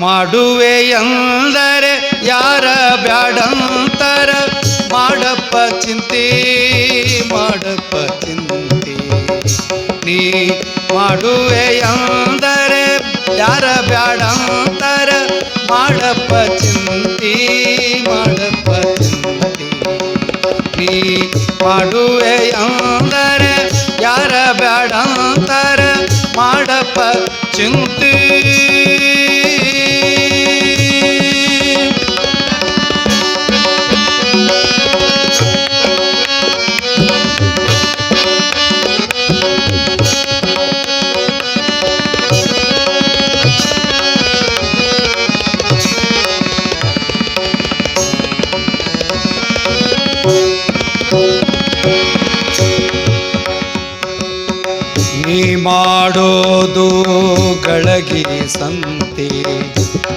ಮಾಡುವೆ ಎಂದರೆ ಯಾರ ಬ್ಯಾಡಂತರ? ಮಾಡಪ್ಪ ಚಿಂತೆ ಮಾಡಪ್ಪ ಚಿಂತೆ. ನೀ ಮಾಡುವೆ ಎಂದರೆ ಯಾರ ಬ್ಯಾಡಂತರ? ಮಾಡಪ್ಪ ಚಿಂತೆ ಮಾಡಪ್ಪ ಚಿಂತೆ. ನೀ ಮಾಡುವೆ ಎಂದರೆ ಯಾರ ಬ್ಯಾಡಂತರ? ಮಾಡಪ್ಪ ಚಿಂತೆ. ಮಾಡೋದು ಗಳಗಿ ಸಂತೆ.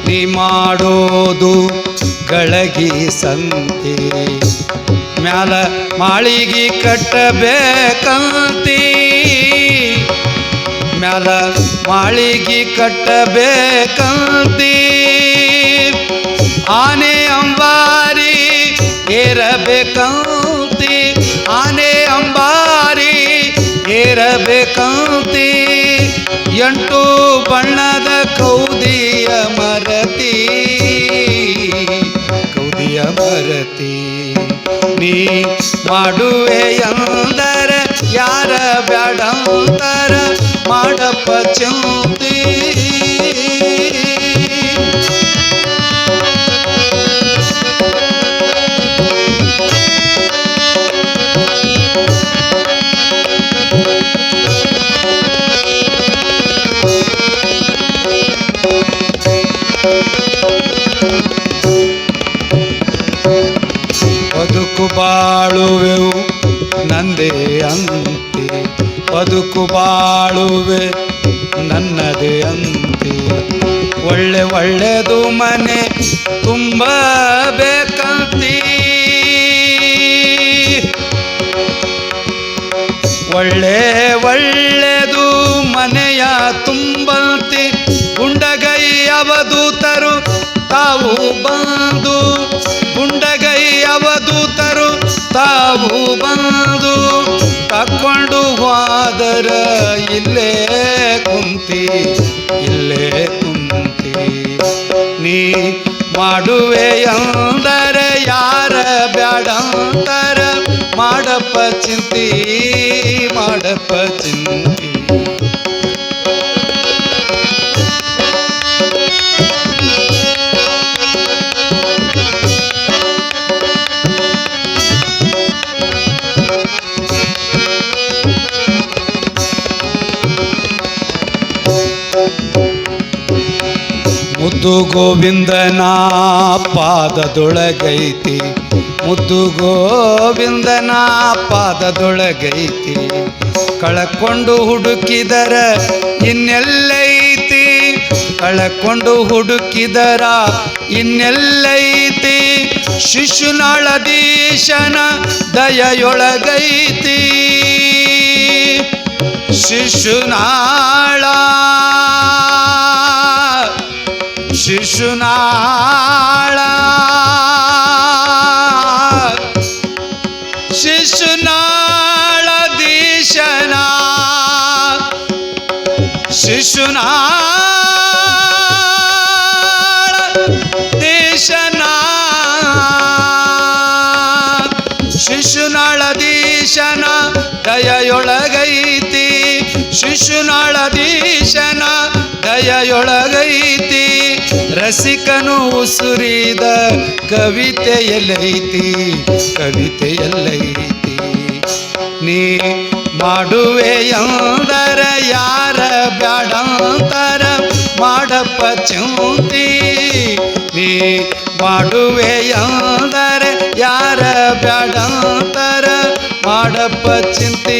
ನೀ ಮಾಡೋದು ಗಳಗಿ ಸಂತೆ. ಮ್ಯಾಲ ಮಾಳಿಗೆ ಕಟ್ಟಬೇಕಂತಿ. ಮ್ಯಾಲ ಮಾಳಿಗೆ ಕಟ್ಟಬೇಕಂತಿ. ಆನೆ ಅಂಬಾರಿ ಏರಬೇಕಂತಿ. ಆನೆ ಅಂಬಾರಿ ಏರಬೇಕಂತಿ. ಎಂಟು ಬಣ್ಣದ ಕೌದಿಯ ಮರತಿ. ಕೌದಿಯ ಮರತಿ ನೀ ಮಾಡುವೆ ಎಂದರ ಯಾರ ಬ್ಯಾಡಂತರ ಮಾಡಪ್ಪ ಚಿಂತೆ. ಬದುಕು ಬಾಳುವೆವು ನಂದೇ ಅಂತೆ. ಬದುಕು ಬಾಳುವೆ ನನ್ನದೇ ಅಂತೆ. ಒಳ್ಳೆ ಒಳ್ಳೆದು ಮನೆ ತುಂಬಬೇಕಂತೀ. ಒಳ್ಳೆ ಬಂದು ಗುಂಡಗೈ ಅವಧೂತರು ತಾವು ಬಂದು ತಕ್ಕೊಂಡು ಹೋದರ ಇಲ್ಲೇ ಕುಂತಿ ಇಲ್ಲೇ ಕುಂತಿ. ನೀ ಮಾಡುವೆ ಎಂದರೆ ಯಾರ ಬ್ಯಾಡ ಅಂತರ, ಮಾಡಪ್ಪ ಚಿಂತಿ ಮಾಡಪ್ಪ ಚಿಂತಿ. ಮುದ್ದು ಗೋವಿಂದನ ಪಾದದೊಳಗೈತಿ. ಮುದ್ದು ಗೋವಿಂದನ ಪಾದದೊಳಗೈತಿ. ಕಳಕೊಂಡು ಹುಡುಕಿದರ ಇನ್ನೆಲ್ಲೈತಿ. ಕಳಕೊಂಡು ಹುಡುಕಿದರ ಇನ್ನೆಲ್ಲೈತಿ. ಶಿಶುನಾಳದೀಶನ ದಯೆಯೊಳಗೈತಿ. ಶಿಶುನಾಳ ಶಿಶುನಾಳ. ಶಿಶುನಾಳ ದೀಶನ ಶಿಶುನಾಳ. ಶಿಶುನಾಳದೀಶನ ದಯೆಯೊಳಗೈತಿ. ಶಿಶುನಾಳದೀಶನ ದಯೆಯೊಳಗೈತಿ. ರಸಿಕನು ಉಸುರಿದ ಕವಿತೆಯಲ್ಲೈತಿ. ಕವಿತೆಯಲ್ಲೈತಿ. ನೀ ಮಾಡುವೆ ಎಂದರ ಯಾರ ಬ್ಯಾಡಂತರ? ಮಾಡಪ್ಪ ಚಿಂತಿ. ನೀ ಮಾಡುವೆ ಎಂದರೆ ಮಾಡಪ್ಪ ಚಿಂತಿ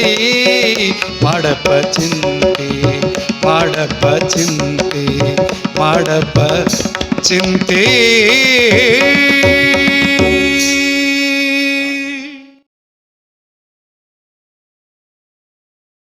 ಮಾಡಪ್ಪ ಚಿಂತಿ ಮಾಡಪ್ಪ ಚಿಂತಿ ಮಾಡಪ್ಪ ಚಿಂತೆ